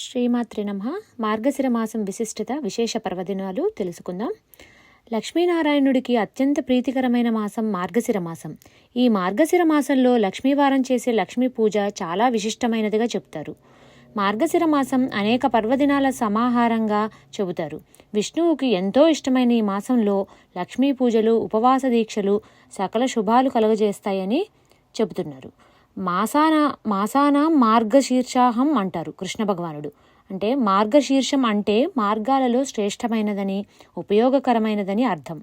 శ్రీమాత్రి నమ. మార్గశిర మాసం విశిష్టత విశేష పర్వదినాలు తెలుసుకుందాం. లక్ష్మీనారాయణుడికి అత్యంత ప్రీతికరమైన మాసం మార్గశిర మాసం ఈ మార్గశిర మాసంలో లక్ష్మీవారం చేసే లక్ష్మీ పూజ చాలా విశిష్టమైనదిగా చెప్తారు మార్గశిర మాసం అనేక పర్వదినాల సమాహారంగా చెబుతారు. విష్ణువుకి ఎంతో ఇష్టమైన ఈ మాసంలో లక్ష్మీ పూజలు ఉపవాస దీక్షలు సకల శుభాలు కలుగజేస్తాయని చెబుతున్నారు. మాసాన మాసాన మార్గశీర్షాహం అంటారు కృష్ణ భగవానుడు అంటే మార్గశీర్షం అంటే మార్గాలలో శ్రేష్టమైనదని ఉపయోగకరమైనదని అర్థం.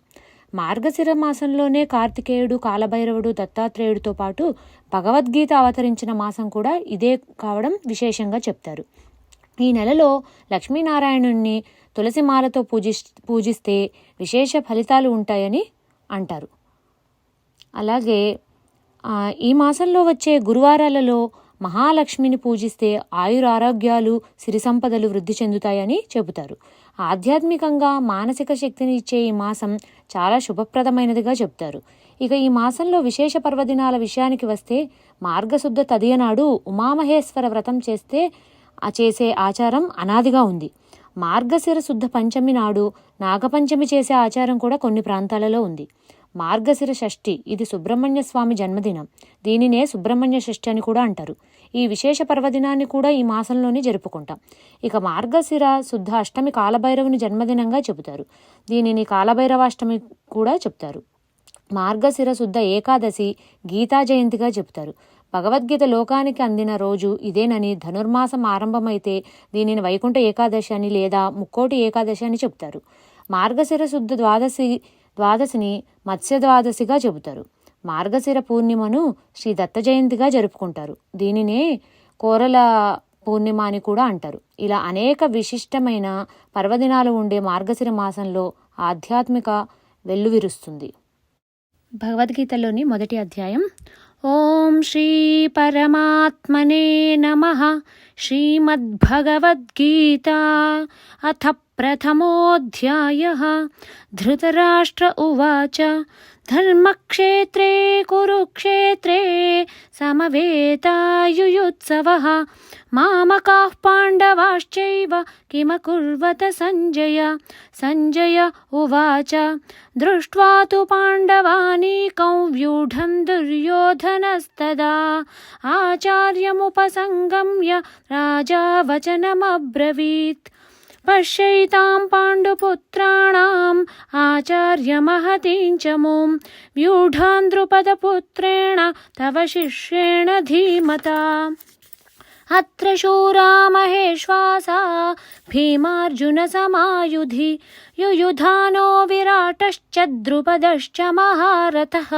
మార్గశిర మాసంలోనే కార్తికేయుడు కాలభైరవుడు దత్తాత్రేయుడితో పాటు భగవద్గీత అవతరించిన మాసం కూడా ఇదే కావడం విశేషంగా చెప్తారు. ఈ నెలలో లక్ష్మీనారాయణుణ్ణి తులసిమాలతో పూజి పూజిస్తే విశేష ఫలితాలు ఉంటాయని అంటారు. అలాగే ఈ మాసంలో వచ్చే గురువారాలలో మహాలక్ష్మిని పూజిస్తే ఆయురారోగ్యాలు సిరి సంపదలు వృద్ధి చెందుతాయని చెబుతారు. ఆధ్యాత్మికంగా మానసిక శక్తిని ఇచ్చే ఈ మాసం చాలా శుభప్రదమైనదిగా చెప్తారు ఇక ఈ మాసంలో విశేష పర్వదినాల విషయానికి వస్తే మార్గశుద్ధ తదియనాడు ఉమామహేశ్వర వ్రతం చేస్తే చేసే ఆచారం అనాదిగా ఉంది. మార్గశిర శుద్ధ పంచమి నాడు నాగపంచమి చేసే ఆచారం కూడా కొన్ని ప్రాంతాలలో ఉంది. మార్గశిర షష్ఠి. ఇది సుబ్రహ్మణ్య స్వామి జన్మదినం. దీనినే సుబ్రహ్మణ్య షష్ఠి అని కూడా అంటారు. ఈ విశేష పర్వదినాన్ని కూడా ఈ మాసంలోనే జరుపుకుంటాం. ఇక మార్గశిర శుద్ధ అష్టమి కాలభైరవుని జన్మదినంగా చెబుతారు. దీనిని కాలభైరవాష్టమి కూడా చెప్తారు. మార్గశిర శుద్ధ ఏకాదశి గీతా జయంతిగా చెబుతారు. భగవద్గీత లోకానికి అందిన రోజు ఇదేనని ధనుర్మాసం ఆరంభమైతే దీనిని వైకుంఠ ఏకాదశి అని లేదా ముక్కోటి ఏకాదశి అని చెబుతారు. మార్గశిర శుద్ధ ద్వాదశి ద్వాదశిని మత్స్య ద్వాదశిగా చెబుతారు. మార్గశిర పూర్ణిమను శ్రీ దత్త జయంతిగా జరుపుకుంటారు. దీనినే కోరల పూర్ణిమ అని కూడా అంటారు. ఇలా అనేక విశిష్టమైన పర్వదినాలు ఉండే మార్గశిర మాసంలో ఆధ్యాత్మిక వెల్లువిరుస్తుంది. భగవద్గీతలోని మొదటి అధ్యాయం ॐ श्रीपरमात्मने नमः। श्रीमद्भगवद्गीता। अथ प्रथमोऽध्यायः। धृतराष्ट्र उवाच। धर्मक्षेत्रे, कुरुक्षेत्रे समवेतायुयुत्सवः। मामकाः पाण्डवाश्चैव किमकुर्वत सञ्जय? सञ्जय उवाच, दृष्ट्वा तु पाण्डवानीकं व्यूढं दुर्योधनस्तदा। आचार्यमुपसङ्गम्य राजा वचनमब्रवीत् पश्यैतां पाण्डुपुत्राणाम् आचार्यमहतीं च मूं व्यूढां द्रुपदपुत्रेण तव शिष्येण धीमता अत्र शूरा महेश्वासा भीमार्जुनसमायुधि युयुधानो विराटश्च द्रुपदश्च महारथः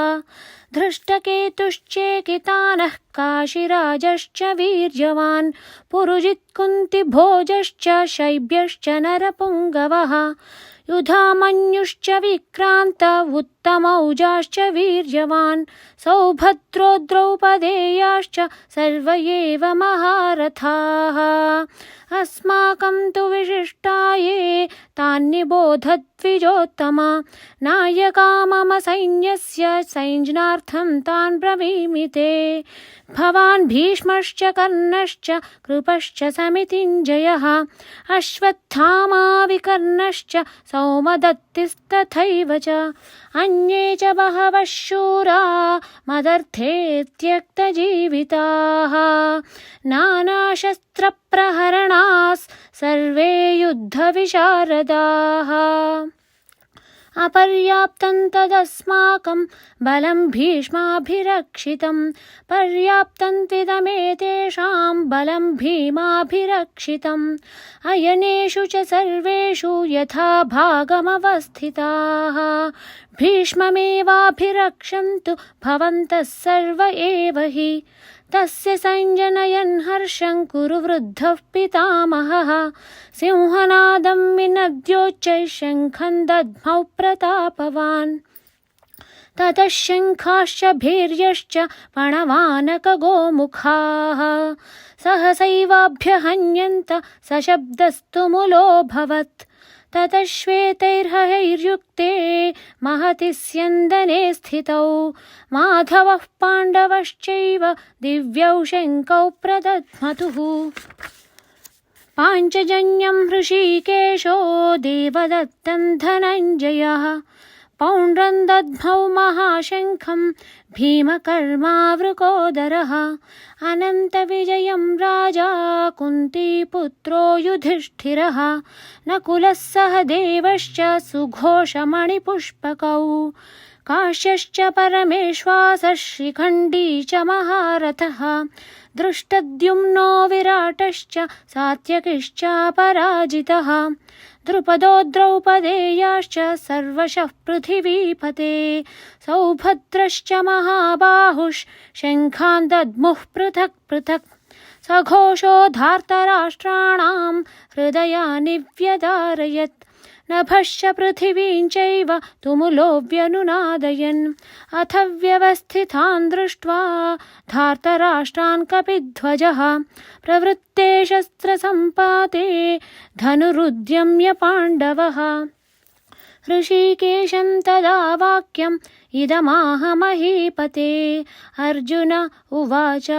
धृष्टकेतुश्चेकितानः काशिराजश्च वीर्यवान् पुरुजित्कुन्तिभोजश्च शैब्यश्च नरपुङ्गवः युधामन्युश्च विक्रान्त उत्तमौजाश्च वीर्यवान्, सौभद्रो द्रौपदेयाश्च सर्व एव महारथाः। अस्माकं तु विशिष्टाये तान्निबोधद्विजोत्तमा, नायका मम सैन्यस्य सैञ्जनार्थं तान् ब्रवीमि ते। भवान् भीष्मश्च, कर्णश्च, कृपश्च समितिञ्जयः अश्वत्थामा विकर्णश्च सौमदत्तिस्तथैव च। अन्ये च बहवः शूरा मदर्थे त्यक्तजीविताः नानाशस्त्रप्रहरणास् सर्वे युद्धविशारदाः। अपर्याप्तं तदस्माकं बलं भीष्माभिरक्षितं पर्याप्तं त्विदमेतेषां बलं भीमाभिरक्षितम्। अयनेषु च सर्वेषु यथा भागमवस्थिताः। भीष्ममेवाभिरक्षन्तु भवन्तः सर्व एव हि तस्य सञ्जनयन् हर्षं कुरु वृद्धः पितामहः। सिंहनादं विनद्योच्चैः शङ्खं दद्मौ प्रतापवान्। ततः शङ्खाश्च भीर्यश्च पणवानकगोमुखाः। सहसैवाभ्यहन्यन्त सशब्दस्तु मुलोऽभवत् ततः श्वेतैर्हयैर्युक्ते महति स्यन्दने स्थितौ माधवः पाण्डवश्चैव दिव्यौ शङ्कौ प्रदध्मतुः पाञ्चजन्यं हृषीकेशो देवदत्तं धनञ्जयः पौण्ड्रं दद्मौ महाशङ्खं भीमकर्मावृकोदरः अनन्तविजयं राजा कुन्तीपुत्रो युधिष्ठिरः नकुलः सह देवश्च सुघोषमणिपुष्पकौ काश्यश्च परमेश्वासः शिखण्डी च महारथः दृष्टद्युम्नो विराटश्च सात्यकिश्चापराजितः द्रुपदो द्रौपदेयाश्च सर्वशः पृथिवीपते। सौभद्रश्च महाबाहुः शङ्खान् दद्मुः पृथक् पृथक्। सघोषो धार्तराष्ट्राणां हृदयानि व्यदारयत् नभश्च पृथिवीं चैव तुमुलोऽव्यनुनादयन्। अथ व्यवस्थितान् दृष्ट्वा धार्तराष्ट्रान् कपिध्वजः। प्रवृत्ते शस्त्रसम्पाते धनुरुद्यम्य पाण्डवः। ऋषिकेशं तदा वाक्यम् इदमाह महीपते अर्जुन उवाच,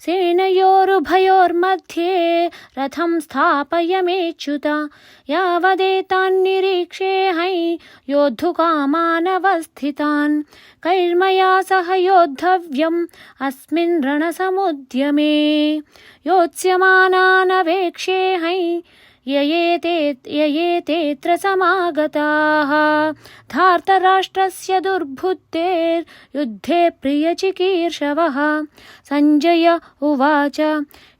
सेनयोरुभयोर्मध्ये रथं स्थापयमेच्युत यावदेतान्निरीक्षे है योद्धुकामानवस्थितान्। कैर्मया सह योद्धव्यम् अस्मिन् रणसमुद्यमे। योत्स्यमानानवेक्षे है ययेते ययेतेऽत्र समागताः धार्तराष्ट्रस्य दुर्बुद्धेर्युद्धे प्रियचिकीर्षवः। सञ्जय उवाच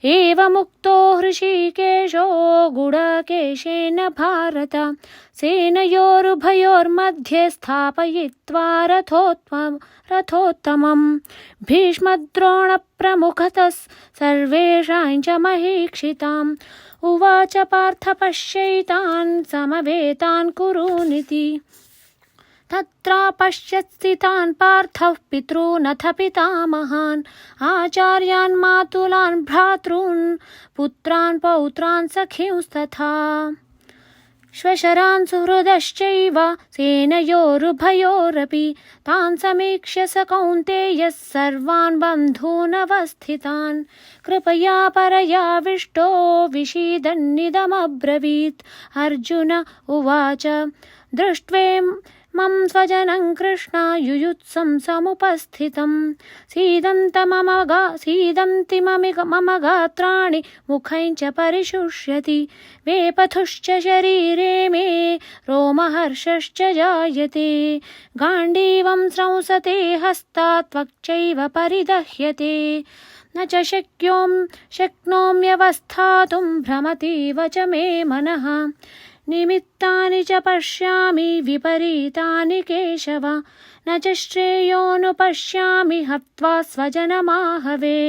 एवमुक्तो हृषीकेशो गुडाकेशेन भारत। सेनयोरुभयोर्मध्ये स्थापयित्वा रथोत्तम रथोत्तमम्। भीष्मद्रोणप्रमुखतः सर्वेषां च महीक्षिताम्। उवाच पार्थ पश्यैतान् समवेतान् कुरूनिति। तत्रापश्यत्स्थितान् पार्थः पितॄनथ पितामहान्। आचार्यान् मातुलान् भ्रातॄन् पुत्रान् पौत्रान् सखींस्तथा। श्वशरान् सुहृदश्चैव सेनयोरुभयोरपि तान् समीक्ष्य स कौन्तेयः सर्वान् बन्धूनवस्थितान्। कृपया परयाविष्टो विषीदन्निदमब्रवीत्। अर्जुन उवाच दृष्ट्वेम् मम स्वजनं कृष्ण युयुत्सं समुपस्थितं सीदन्त मम गा सीदन्ति ममि मम गात्राणि मुखं च परिशुष्यति वेपथुश्च शरीरे मे रोमहर्षश्च जायते गाण्डीवं स्रंसते हस्तात् त्वक्चैव परिदह्यते न च शक्यों शक्नोम्यवस्थातुं भ्रमतीव च मे मनः निमित्तानि च पश्यामि विपरीतानि केशव न च श्रेयोऽनुपश्यामि हत्वा स्वजनमाहवे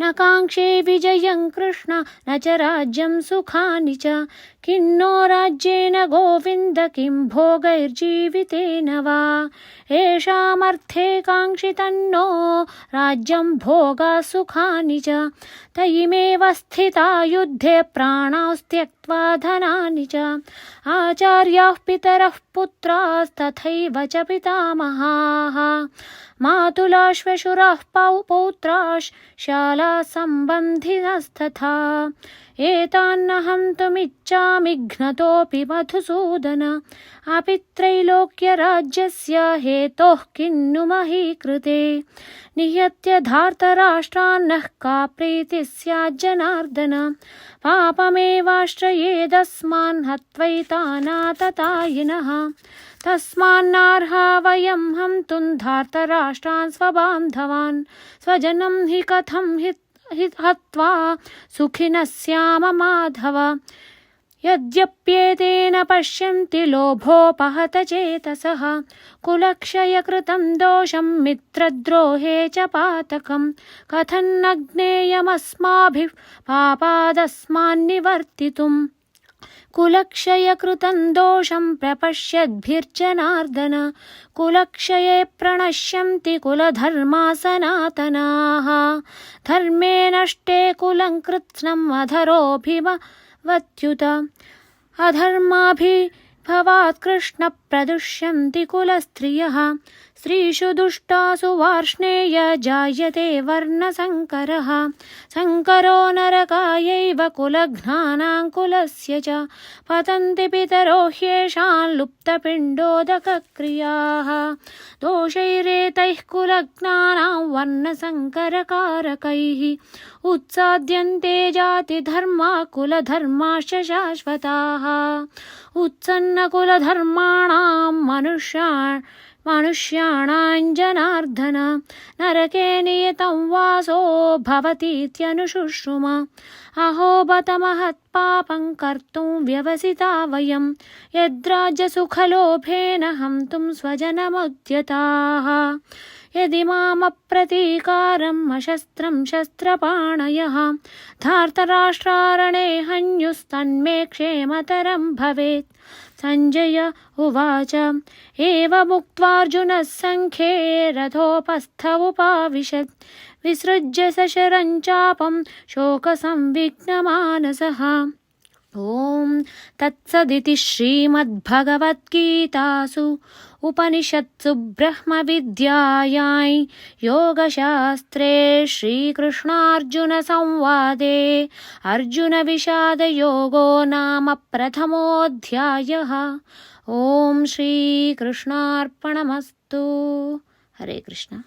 न काङ्क्षे विजयं कृष्ण, न च राज्यं सुखानि च। किन्नो राज्येन गोविन्द, किं भोगैर्जीवितेन वा? येषामर्थे काङ्क्षितन्नो, राज्यं भोगा सुखानि च। तयिमेव स्थिता युद्धे प्राणास्त्यक्त्वा धनानि च। आचार्याः पितरः पुत्रास्तथैव च पितामहाः। मातुलाश्वशुराः पौ पौत्राश् शालासम्बन्धिनस्तथा एतान्न हन्तुमिच्छामि घ्नतोऽपि मधुसूदन। अपि त्रैलोक्यराज्यस्य हेतोः किन्नु मही कृते निहत्य धार्तराष्ट्रान्नः का प्रीतिः स्याज्जनार्दन पापमेवाश्रयेदस्मान् हत्वैतानाततायिनः। तस्मान्नार्हा वयं हन्तुं धार्तराष्ट्रान् स्वबान्धवान्। स्वजनं हि कथं हि हत्वा सुखिनः स्याम माधव। यद्यप्येतेन पश्यन्ति लोभोपहत चेतसः। कुलक्षयकृतं दोषं मित्रद्रोहे च पातकं कथन्न ज्ञेयमस्माभिः पापादस्मान्निवर्तितुम्। कुलक्षयकृतं दोषं प्रपश्यद्भिर्जनार्दन, कुलक्षये प्रणश्यन्ति कुलधर्मा सनातनाः धर्मे नष्टे कुलं कृत्स्नम् अधरोऽभिवत्युत। अधर्माभिभवात् कृष्णप्रदुष्यन्ति कुलस्त्रियः। स्त्रीषु दुष्टासु वार्ष्णेय जायते वर्णसङ्करः सङ्करो नरकायैव कुलघ्नानाङ्कुलस्य च। पतन्ति पितरो ह्येषां लुप्तपिण्डोदकक्रियाः। दोषैरेतैः कुलघ्नानां वर्णसङ्करकारकैः उत्साद्यन्ते जातिधर्मा कुलधर्माश्च शाश्वताः। उत्सन्नकुलधर्माणां मनुष्या मनुष्याणां जनार्दन नरके नियतं वासो भवतीत्यनुशुश्रुम अहो बत महत्पापं कर्तुं व्यवसिता वयं यद्राज्यसुखलोभेन हन्तुं स्वजनमुद्यताः यदि मामप्रतीकारम् अशस्त्रं शस्त्रपाणयः, धार्तराष्ट्रारणे हन्युस्तन्मे क्षेमतरं भवेत्। सञ्जय उवाच एवमुक्त्वार्जुनः सङ्ख्ये रथोपस्थ उपाविशत्। विसृज्य सशरं चापं शोकसंविघ्नमानसः। ॐ तत्सदिति श्रीमद्भगवद्गीतासु। उपनिषत्सु ब्रह्मविद्यायां योगशास्त्रे श्रीकृष्णार्जुनसंवादे अर्जुनविषादयोगो नाम प्रथमोऽध्यायः ॐ श्रीकृष्णार्पणमस्तु हरे कृष्ण